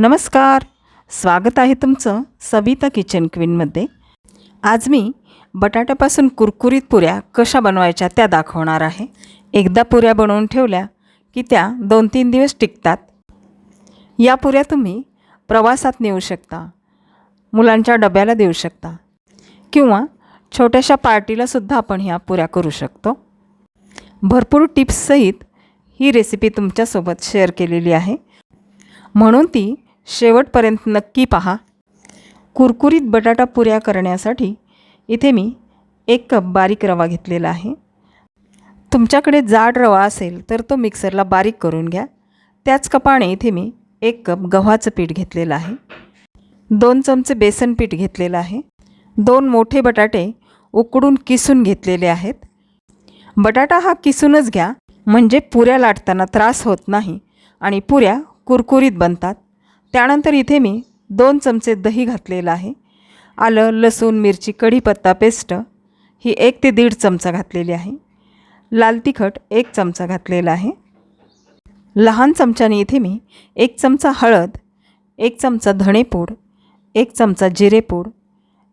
नमस्कार. स्वागत आहे तुमचं सविता किचन क्वीनमध्ये. आज मी बटाट्यापासून कुरकुरीत पुऱ्या कशा बनवायच्या त्या दाखवणार आहे. एकदा पुऱ्या बनवून ठेवल्या की त्या दोन तीन दिवस टिकतात. या पुऱ्या तुम्ही प्रवासात नेऊ शकता मुलांच्या डब्याला देऊ शकता किंवा छोट्याशा पार्टीलासुद्धा आपण ह्या पुऱ्या करू शकतो. भरपूर टिप्ससहित ही रेसिपी तुमच्यासोबत शेअर केलेली आहे. म्हणून ती शेवटपर्यंत नक्की पहा. कुरकुरीत बटाटा पुऱ्या करण्यासाठी इथे मी एक कप बारीक रवा घेतलेला आहे. तुमच्याकडे जाड रवा असेल तर तो मिक्सरला बारीक करून घ्या. त्याच कपाने इथे मी एक कप गव्हाचं पीठ घेतलेलं आहे. दोन चमचे बेसन पीठ घेतलेलं आहे. दोन मोठे बटाटे उकडून किसून घेतलेले आहेत. बटाटा हा किसूनच घ्या म्हणजे पुऱ्या लाटताना त्रास होत नाही आणि पुऱ्या कुरकुरीत बनतात. त्यानंतर इथे मी दोन चमचे दही घातलेलं आहे. आलं लसूण मिरची कढीपत्ता पेस्ट. ही एक ते दीड चमचा घातलेली आहे. लाल तिखट एक चमचा घातलेला आहे. लहान चमच्याने इथे मी एक चमचा हळद एक चमचा धणेपूड एक चमचा जिरेपूड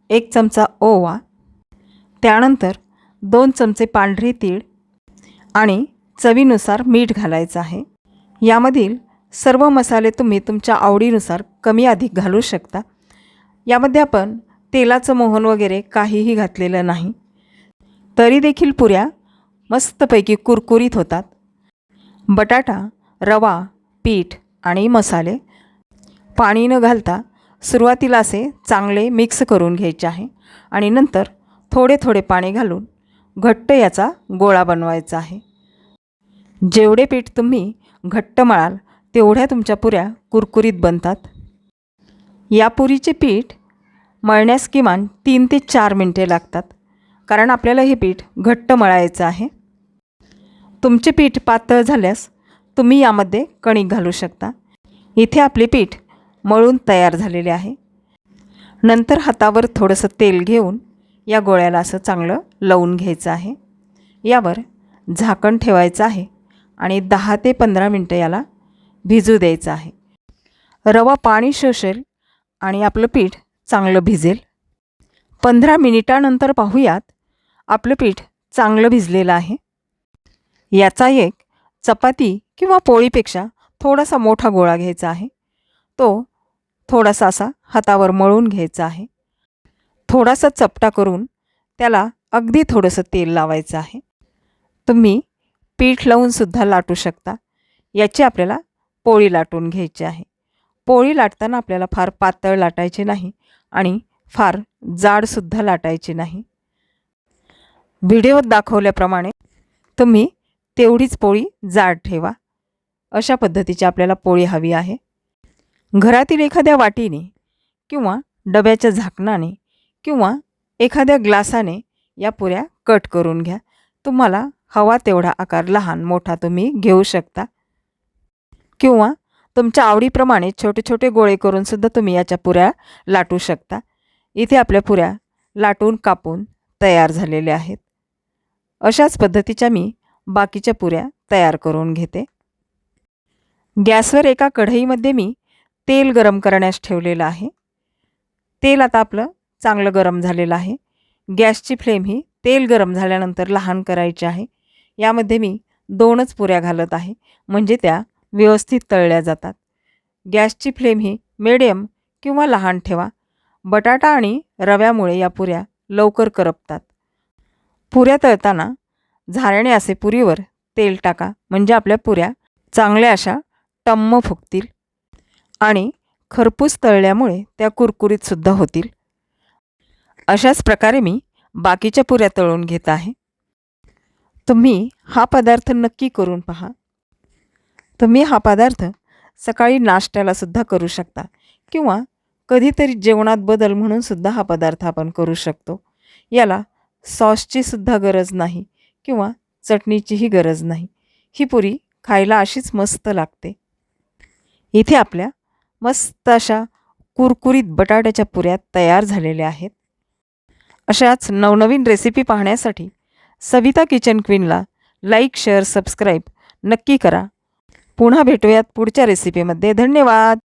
एक चमचा ओवा त्यानंतर दोन चमचे पांढरे तीळ आणि चवीनुसार मीठ घालायचं आहे. यामधील सर्व मसाले तुम्ही तुमच्या आवडीनुसार कमी अधिक घालू शकता. यामध्ये आपण तेलाचं मोहन वगैरे काहीही घातलेलं नाही. तरी देखील पुऱ्या मस्तपैकी कुरकुरीत होतात. बटाटा रवा पीठ आणि मसाले. पाणी न घालता सुरुवातीला असे चांगले मिक्स करून घ्यायचे आहे आणि नंतर थोडे थोडे पाणी घालून घट्ट याचा गोळा बनवायचा आहे. जेवढे पीठ तुम्ही घट्ट मळाल तेवढ्या तुमच्या पुऱ्या कुरकुरीत बनतात. या पुरीचे पीठ मळण्यास किमान तीन ते चार मिनटे लागतात कारण आपल्याला हे पीठ घट्ट मळायचं आहे. तुमचे पीठ पातळ झाल्यास तुम्ही यामध्ये कणिक घालू शकता. इथे आपले पीठ मळून तयार झालेले आहे. नंतर हातावर थोडंसं तेल घेऊन या गोळ्याला असं चांगलं लावून घ्यायचं आहे. यावर झाकण ठेवायचं आहे आणि दहा ते पंधरा मिनटं याला भिजू द्यायचं आहे. रवा पाणी शोषेल आणि आपलं पीठ चांगलं भिजेल. पंधरा मिनिटानंतर पाहूयात आपलं पीठ चांगलं भिजलेलं आहे. याचा एक चपाती किंवा पोळीपेक्षा थोडासा मोठा गोळा घ्यायचा आहे. तो थोडासा असा हातावर मळून घ्यायचा आहे. थोडासा चपटा करून त्याला अगदी थोडंसं तेल लावायचं आहे. तुम्ही पीठ लावूनसुद्धा लाटू शकता. याची आपल्याला पोळी लाटून घ्यायची आहे. पोळी लाटताना आपल्याला फार पातळ लाटायची नाही आणि फार जाडसुद्धा लाटायची नाही. व्हिडिओत दाखवल्याप्रमाणे तुम्ही तेवढीच पोळी जाड ठेवा. अशा पद्धतीची आपल्याला पोळी हवी आहे. घरातील एखाद्या वाटीने किंवा डब्याच्या झाकणाने किंवा एखाद्या ग्लासाने या पुऱ्या कट करून घ्या. तुम्हाला हवा तेवढा आकार लहान मोठा तुम्ही घेऊ शकता. किंवा तुमच्या आवडीप्रमाणे छोटे छोटे गोळे करूनसुद्धा तुम्ही याच्या पुऱ्या लाटू शकता. इथे आपल्या पुऱ्या लाटून कापून तयार झालेल्या आहेत. अशाच पद्धतीच्या मी बाकीच्या पुऱ्या तयार करून घेते. गॅसवर एका कढईमध्ये मी तेल गरम करण्यास ठेवलेलं आहे. तेल आता आपलं चांगलं गरम झालेलं आहे. गॅसची फ्लेम ही तेल गरम झाल्यानंतर लहान करायची आहे. यामध्ये मी दोनच पुऱ्या घालत आहे. म्हणजे त्या व्यवस्थित तळल्या जातात. गॅसची फ्लेम ही मिडियम किंवा लहान ठेवा. बटाटा आणि रव्यामुळे या पुऱ्या लवकर करपतात. पुऱ्या तळताना झाऱ्याने असे पुरीवर तेल टाका. म्हणजे आपल्या पुऱ्या चांगल्या अशा टम्म फुगतील आणि खरपूस तळल्यामुळे त्या कुरकुरीतसुद्धा होतील. अशाच प्रकारे मी बाकीच्या पुऱ्या तळून घेत आहे. तुम्ही हा पदार्थ नक्की करून पहा. तुम्ही हा पदार्थ सकाळी नाश्त्यालासुद्धा करू शकता किंवा कधीतरी जेवणात बदल म्हणूनसुद्धा हा पदार्थ आपण करू शकतो. याला सॉसची सुद्धा गरज नाही किंवा चटणीचीही गरज नाही. ही पुरी खायला अशीच मस्त लागते. इथे आपल्या मस्त अशा कुरकुरीत बटाट्याच्या पुऱ्या तयार झालेल्या आहेत. अशाच नवनवीन रेसिपी पाहण्यासाठी सविता किचन क्वीनला लाईक शेअर सबस्क्राईब नक्की करा. पुन्हा भेटूयात पुढच्या रेसिपीमध्ये धन्यवाद.